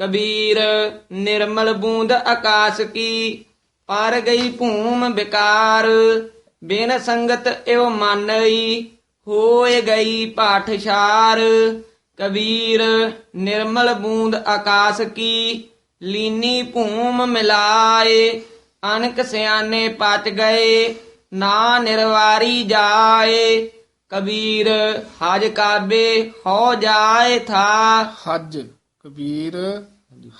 ਕਬੀਰ ਨਿਰਮਲ ਬੂੰਦ ਆਕਾਸ਼ ਕੀ, ਪਰ ਗਈ ਭੂਮ ਵਿਕਾਰ ਬਿਨ ਸੰਗਤ ਇਉ ਮਾਨਈ, ਹੋਏ ਗਈ ਪਾਠਸ਼ਾਰ। ਕਬੀਰ ਨਿਰਮਲ ਬੂੰਦ ਆਕਾਸ਼ ਕੀ, ਲੀਨੀ ਭੂਮ ਮਿਲਾਏ, ਅਨਕ ਸਿਆਣੇ ਪਚ ਗਏ, ਨਾ ਨਿਰਵਾਰੀ ਜਾਏ। ਕਬੀਰ ਹਜ ਕਾਬੇ ਹੋ ਜਾਏ ਥਾ। ਹਜ। ਕਬੀਰ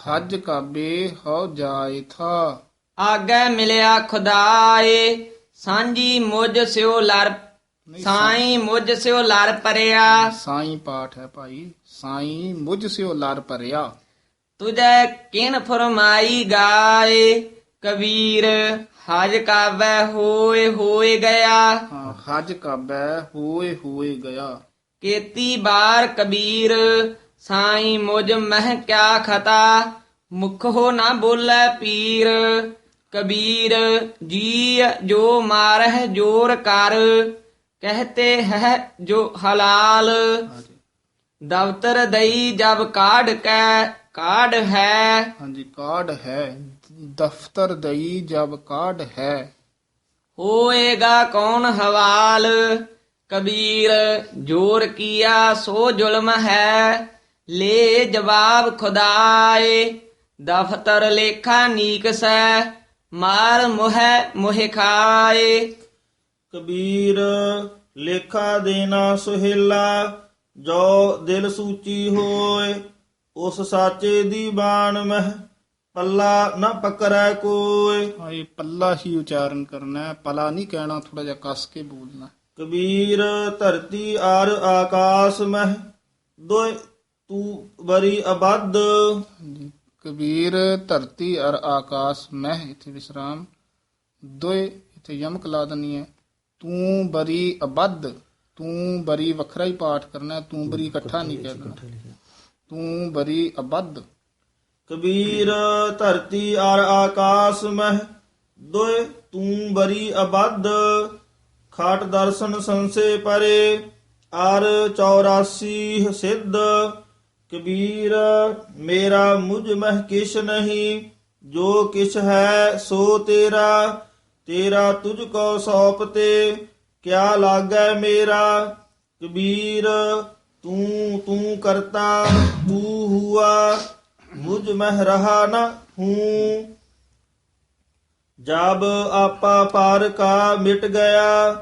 ਹਜ ਕਾਬੇ ਹੋ ਜਾਏ ਥਾ। ਆਗੇ ਮਿਲਿਆ ਖੁਦਾਏ ਸਾਂਝੀ ਮੁਝ ਸਿਓ ਲਰ ਸਾਈ ਮੁਝ ਸਿਓ ਲਰ ਪਰਿਆ। ਸਾਈ ਪਾਠ ਹੈ ਭਾਈ ਸਾਈ ਮੁਝ ਸਿਓ ਲਰ ਭਰਿਆ ਤੁਝੈ ਕਿਨ ਫਰਮਾਈ ਗਾਏ ਕਬੀਰ ਹਜ ਕਾਬੈ ਹੋਏ ਹੋਏ ਗਿਆ। ਹਾਂ ਹਜ ਕਾਬੇ ਹੋਏ ਹੋਏ ਗਿਆ। ਕੀਤੀ ਬਾਰ ਕਬੀਰ ਸਾਈ ਮੁਝ ਮਹਿ ਕਿਆ ਖਤਾ ਮੁਖ ਹੋ ਨਾ ਬੋਲੇ ਪੀਰ। ਕਬੀਰ ਜੀ ਜੋ ਮਾਰਹਿ ਜੋਰ ਕਰ ਕਹਤੇ ਹੈ ਜੋ ਹਲਾਲ। ਦਵਤਰ ਦਈ ਜਬ ਕਾਢ ਕੈ ਕਾਢ ਹੈ। ਹਾਂਜੀ ਕਾਢ ਹੈ। ਦਫਤਰ ਦਈ ਜਬ ਕਾਢ ਹੈ। ਹੋਏਗਾ ਕੌਣ ਹਵਾਲ? ਕਬੀਰ ਜੋਰ ਕੀਆ ਸੋ ਜ਼ੁਲਮ ਹੈ। ਲੈ ਜਵਾਬ ਖੁਦਾਏ ਦਫਤਰ ਲੇਖਾ ਨੀਕ ਸੈ ਮਾਰ ਮੁਹਿ ਮੁਹਿ ਖਾਏ। ਕਬੀਰ ਲੇਖਾ ਦੇਣਾ ਸੁਹੇਲਾ ਜੋ ਦਿਲ ਸੂਚੀ ਹੋਏ ਉਸ ਸਾਚੇ ਦੀ ਬਾਣ ਮਹਿ ਪੱਲਾ ਨਾ ਪਕੜੈ ਕੋਏ। ਹਾਂ ਇਹ ਪੱਲਾ ਹੀ ਉਚਾਰਨ ਕਰਨਾ ਹੈ ਪਲਾ ਨਹੀਂ ਕਹਿਣਾ ਥੋੜਾ ਜਿਹਾ ਕੱਸ ਕੇ ਬੋਲਣਾ। ਕਬੀਰ ਧਰਤੀ ਆਰ ਆਕਾਸ ਮਹਿ ਦੋਇ ਤੂੰ ਬਰੀ ਅਬਦ ਕਬੀਰ ਧਰਤੀ ਅਰ ਆਕਾਸ ਮਹਿ ਇਥੇ ਵਿਸਰਾਮ। ਦੋਏ ਇਥੇ ਯਮਕ ਲਾ ਦਨੀ ਹੈ ਤੂੰ ਬਰੀ ਅਬਦ ਤੂੰ ਬਰੀ ਵੱਖਰਾ ਹੀ ਪਾਠ ਕਰਨਾ ਹੈ, ਤੂੰ ਬਰੀ ਇਕੱਠਾ ਨਹੀਂ ਕਹਿਣਾ। ਤੂੰ ਬਰੀ ਅਬਦ ਕਬੀਰ ਧਰਤੀ ਆਰ ਆਕਾਸ ਮਹਿ ਦੋਇ ਤੂੰ ਬਰੀ ਅਬਦ ਖਾਟ ਦਰਸ਼ਨ ਸੰਸੇ ਪਰੇ ਆਰ 84 ਸਿੱਧ। ਕਬੀਰ, ਮੇਰਾ ਮੁਝ ਮਹਿ ਕਿਛ ਨਹੀਂ, ਜੋ ਕਿਛ ਹੈ ਸੋ ਤੇਰਾ ਤੇਰਾ ਤੁਝ ਕੋ ਸੌਪ ਤੇ, ਕਿਆ ਲਾਗੈ ਮੇਰਾ? ਕਬੀਰ, ਤੂੰ ਤੂੰ ਕਰਤਾ, ਤੂੰ ਹੁਆ, ਮੁਝ ਮਹਿ ਰਹਾ ਨਾ ਹੂੰ। ਜਬ ਆਪਾ ਪਾਰ ਕਾ ਮਿਟ ਗਿਆ,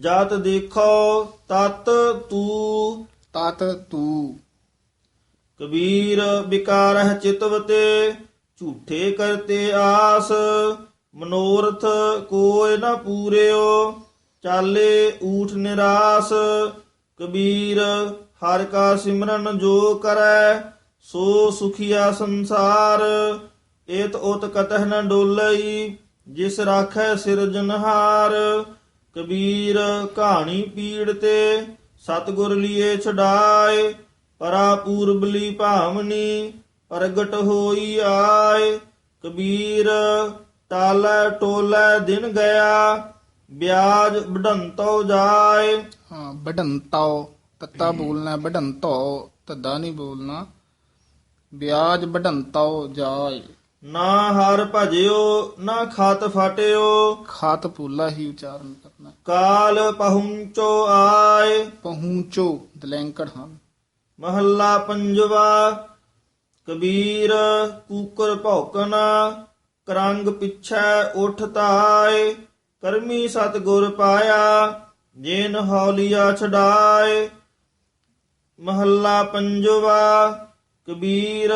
ਜਤ ਦੇਖੋ ਤਤ ਤੂੰ। ਤਤ ਤੂੰ। ਕਬੀਰ ਵਿਕਾਰਹ ਚਿਤਵਤੇ, ਝੂਠੇ ਕਰਤੇ ਆਸ, ਮਨੋਰਥ ਕੋਇ ਨ ਪੂਰਿਓ, ਚਾਲੇ ਊਠ ਨਿਰਾਸ, ਕਬੀਰ ਹਰ ਕਾ ਸਿਮਰਨ ਜੋ ਕਰੈ, ਸੋ ਸੁਖੀਆ ਸੰਸਾਰ ਏਤ ਉਤ ਕਤਹ ਨ ਡੋਲਈ, ਜਿਸ ਰਾਖੈ ਸਿਰਜਨਹਾਰ ਕਬੀਰ ਕਹਾਣੀ ਪੀੜ ਤੇ ਸਤਗੁਰ ਲੀਏ ਛਡਾਏ ਪਰਾ ਪੂਰਬਲੀ ਭਾਵਨੀ ਪ੍ਰਗਟ ਹੋਈ ਆਏ। ਕਬੀਰ ਟਾਲੇ ਟੋਲੇ ਦਿਨ ਗਿਆ ਬਿਆਜ ਵਡੰਤੋ ਜਾਏ। ਹਾਂ ਵਡੰਤਾਓ ਤੱਤਾ ਬੋਲਣਾ ਹੈ, ਵਡੰਤੋ ਤੱਦਾ ਨਹੀਂ ਬੋਲਣਾ। ਵਿਆਜ ਵਡੰਤਾਓ ਜਾਏ। ਨਾ ਹਰ ਭਜਿਓ ਨਾ ਖਤ ਫਾਟਿਓ। ਖਾਤ ਪੂਲਾ ਹੀ ਉਚਾਰਨ ਕਰਨਾ। ਕਾਲ ਪਹੁੰਚੋ ਆਏ। ਪਹੁੰਚੋ ਦਲੈਂਕੜ ਹਨ। ਮਹੱਲਾ ਪੰਜਵਾ, ਕਬੀਰ ਕੂਕਰ ਭੌਕਣਾ ਕਰੰਗ ਪਿਛੈ ਉਠ ਤਾਏ, ਕਰਮੀ ਸਤਗੁਰ ਪਾਇਆ, ਜੇਨ ਹੌਲੀਆ ਛਡਾਏ। ਮਹੱਲਾ ਪੰਜਵਾ, ਕਬੀਰ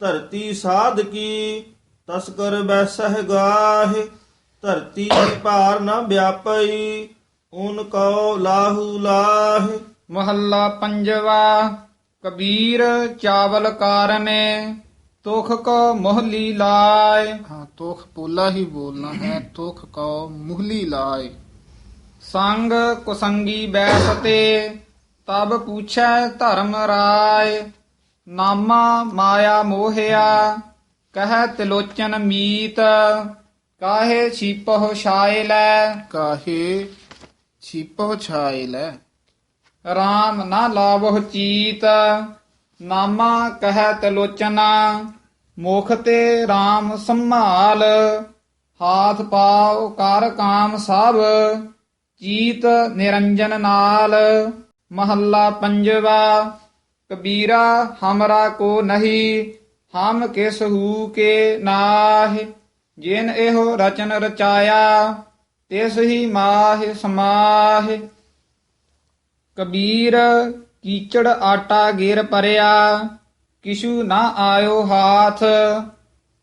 ਧਰਤੀ ਸਾਧ ਕੀ ਤਸਕਰ ਬੈਸਹਿ ਗਾਹਿ, ਧਰਤੀ ਭਾਰ ਨਾ ਵਿਆਪਈ ਓਨ ਕਉ ਲਾਹੂ ਲਾਹਿ। ਮਹੱਲਾ ਪੰਜਵਾ ਕਬੀਰ ਚਾਵਲ ਕਾਰਨੇ ਤੁਖ ਕੋ ਮੋਹਲੀ ਲਾਏ। ਹਾਂ ਤੋਖ ਪੂਲਾ ਹੀ ਬੋਲਣਾ ਹੈ ਤੋਖ ਕਉ ਮੁਹਲੀ ਲਾਏ। ਸੰਗ ਕੁਸੰਗੀ ਬੈਸਤੇ ਤਬ ਪੁੱਛੈ ਧਰਮ ਰਾਏ। ਨਾਮਾ ਮਾਇਆ ਮੋਹਿਆ ਕਹਿ ਤਿਲੋਚਨ ਮੀਤ। ਕਾਹੇ ਛੀਪਹੁ ਛਾਏ ਲੈ? ਕਾਹੇ ਛਿਪੋ ਛਾਏ ਲੈ? RAM ਨਾ ਲਾਵਹੁ ਚੀਤ, ਨਾਮਾ ਕਹਿ ਤਲੋਚਨਾ, ਮੁਖ ਤੇ RAM ਸੰਭਾਲ, ਹਾਥ ਪਾਉ ਕਰ ਕਾਮ ਸਭ, ਚੀਤ ਨਿਰੰਜਨ ਨਾਲ, ਮਹੱਲਾ ਪੰਜਵਾ, ਕਬੀਰਾ ਹਮਰਾ ਕੋ ਨਹੀਂ, ਹਮ ਕਿਸ ਹੂ ਕੇ ਨਾਹਿ, ਜਿਨ ਇਹੋ ਰਚਨ ਰਚਾਇਆ, ਤਿਸ ਹੀ ਮਾਹਿ ਸਮਾਹਿ। ਕਬੀਰ ਕੀਚੜ ਆਟਾ ਗੇਰ ਪਰਿਆ, ਕਿਛੂ ਨਾ ਆਇਓ ਹਾਥ,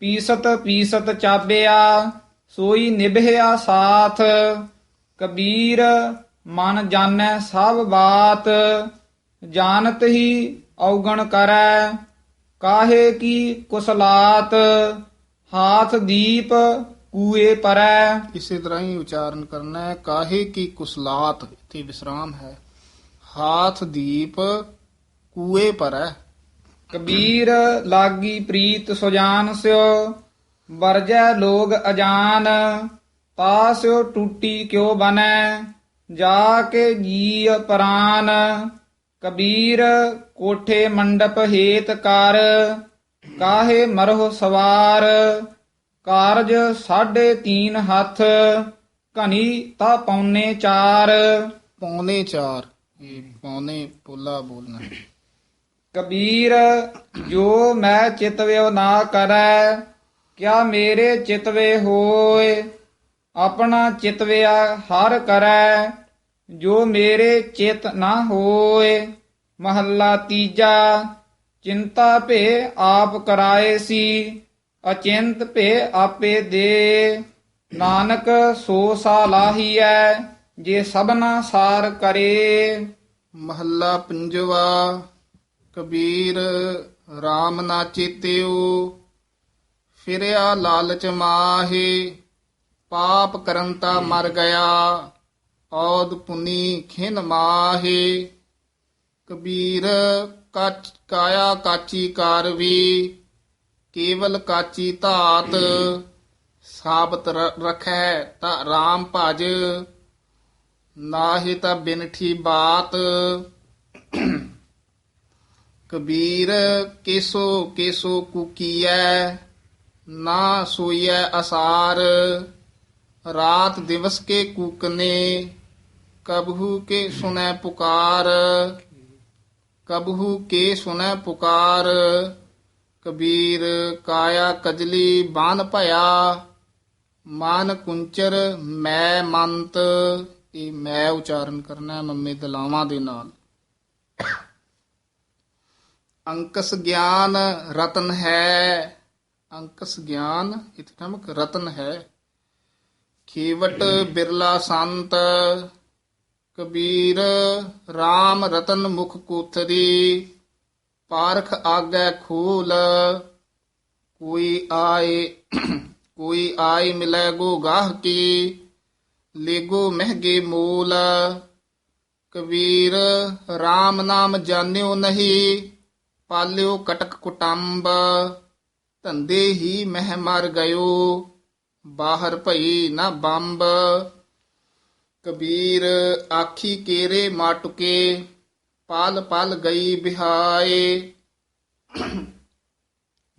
ਪੀਸਤ ਪੀਸਤ ਚਾਬਿਆ, ਸੋਈ ਨਿਭਿਆ ਸਾਥ। ਕਬੀਰ, ਮਨ ਜਾਣੈ ਸਭ ਬਾਤ, ਜਾਣਤ ਹੀ ਔਗਣ ਕਰੈ, ਕਾਹੇ ਕੀ ਕੁਸਲਾਤ, ਹਾਥ ਦੀਪ ਕੂਏ ਪਰੈ। ਇਸੇ ਤਰ੍ਹਾਂ ਹੀ ਉਚਾਰਨ ਕਰਨਾ ਹੈ ਕਾਹੇ ਕੀ ਕੁਸਲਾਤ, ਇੱਥੇ ਵਿਸਰਾਮ ਹੈ। ਹਾਥ ਦੀਪ ਕੂਏ ਪਰ। ਕਬੀਰ ਲਾਗੀ ਪ੍ਰੀਤ ਸੁਜਾਨ ਸਿਓ ਵਰਜੈ ਲੋਗ ਅਜਾਨ ਤਾਸਿਓ ਟੂਟੀ ਕਿਉ ਬਨੈ ਜਾ ਕੇ ਜੀ ਪ੍ਰਾਨ। ਕਬੀਰ ਕੋਠੇ ਮੰਡਪ ਹੇਤ ਕਰ ਕਾਹੇ ਮਰਹੁ ਸਵਾਰ। ਕਾਰਜ ਸਾਢੇ ਤੀਨ ਹੱਥ ਘਣੀ ਤਾ ਪੌਨੇ ਚਾਰ। ਪੌਨੇ ਚਾਰ। ਇਹ ਪੌਨੇ ਪੋਲਾ ਬੋਲਣਾ। ਕਬੀਰ, ਜੋ ਮੈਂ ਚਿਤਵਿਓ ਨਾ ਕਰੈ, ਕਿਆ ਮੇਰੇ ਚਿਤਵੇ ਹੋਏ? ਆਪਣਾ ਚਿਤਵਿਆ ਹਰ ਕਰੈ, ਜੋ ਮੇਰੇ ਚਿਤ ਨਾ ਹੋਏ। ਮਹੱਲਾ ਤੀਜਾ, ਚਿੰਤਾ ਭੇ ਆਪ ਕਰਾਏ ਸੀ, ਅਚਿੰਤ ਭੇ ਆਪੇ ਦੇ। ਨਾਨਕ ਸੋ ਸਾਲਾਹੀਐ ਜੇ ਸਭਨਾ ਸਾਰ ਕਰੇ, ਮਹੱਲਾ ਪੰਜਵਾ, ਕਬੀਰ RAM ਨਾ ਚੇਤਿਓ। ਫਿਰਿਆ ਲਾਲਚ ਮਾਹੇ, ਪਾਪ ਕਰੰਤਾ ਮਰ ਗਿਆ, ਔਦ ਪੁਨੀ ਖਿਨ ਮਾਹੇ। ਕਬੀਰ ਕਾਚ ਕਾਇਆ ਕਾਚੀ ਕਾਰ ਵੀ, ਕੇਵਲ ਕਾਚੀ ਧਾਤ, ਸਾਬਤ ਰ- ਰਖੈ ਤਾਂ RAM ਭਜ। ਨਾਹੀ ਤਾਂ ਬਿਨਠੀ ਬਾਤ ਕਬੀਰ ਕੇਸੋ ਕੇਸੋ ਕੁਕੀਐ ਨਾ ਸੋਈਐ ਅਸਾਰ ਰਾਤ ਦਿਵਸ ਕੇ ਕੂਕਨੇ ਕਬਹੂ ਕੇ ਸੁਨੈ ਪੁਕਾਰ ਕਬਹੂ ਕੇ ਸੁਨੈ ਪੁਕਾਰ ਕਬੀਰ ਕਾਇਆ ਕਜਲੀ ਬਾਨ ਭਇਆ ਮਨ ਕੁੰਚਰ ਮੈਂ ਮੰਤ ਇਹ ਮੈਂ ਉਚਾਰਨ ਕਰਨਾ ਹੈ ਮੰਮੇ ਦਲਾਵਾਂ ਦੇ ਨਾਲ। ਅੰਕਸ ਗਿਆਨ ਰਤਨ ਹੈ। ਅੰਕਸ ਗਿਆਨ ਇਤਮਕ ਰਤਨ ਹੈ। ਖੇਵਟ ਬਿਰਲਾ ਸੰਤ, ਕਬੀਰ RAM ਰਤਨ ਮੁਖ ਕੋਥਰੀ ਪਾਰਖ ਆਗੈ ਖੂਲ, ਕੋਈ ਆਏ ਕੋਈ ਆਏ ਮਿਲੈ ਗੋ ਗਾਹ ਕੀ। ਲੇਗੋ ਮਹਿਗੇ ਮੂਲ, ਕਬੀਰ RAM ਨਾਮ ਜਾਣਿਓ ਨਹੀਂ, ਪਾਲਿਓ ਕਟਕ ਕੁਟੰਬ, ਧੰਦੇ ਹੀ ਮਹਿ ਮਰ ਗਇਓ, ਬਾਹਰ ਭਈ ਨਾ ਬੰਬ। ਕਬੀਰ ਆਖੀ ਕੇਰੇ ਮਾਟੁਕੇ ਪਾਲ ਪਾਲ ਗਈ ਬਿਹਾਏ।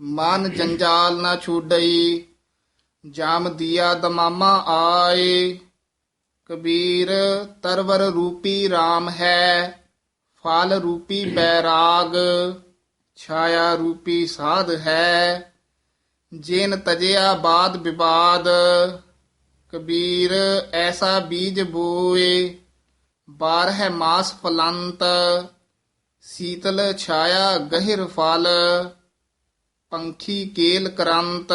ਮਨ ਜੰਜਾਲ ਨਾ ਛੂਡਈ, ਜਾਮ ਦਿਆ ਦਮਾਮਾ ਆਏ। ਕਬੀਰ ਤਰਵਰ ਰੂਪੀ RAM ਹੈ, ਫਲ ਰੂਪੀ ਬੈਰਾਗ, ਛਾਇਆ ਰੂਪੀ ਸਾਧ ਹੈ। ਜਿਨ ਤਜਿਆ ਬਾਦ ਵਿਵਾਦ ਕਬੀਰ ਐਸਾ ਬੀਜ ਬੋਏ ਬਾਰਹ ਮਾਸ ਫਲੰਤ, ਸੀਤਲ ਛਾਇਆ ਗਹਿਰ ਫਲ, ਪੰਖੀ ਕੇਲ ਕਰੰਤ।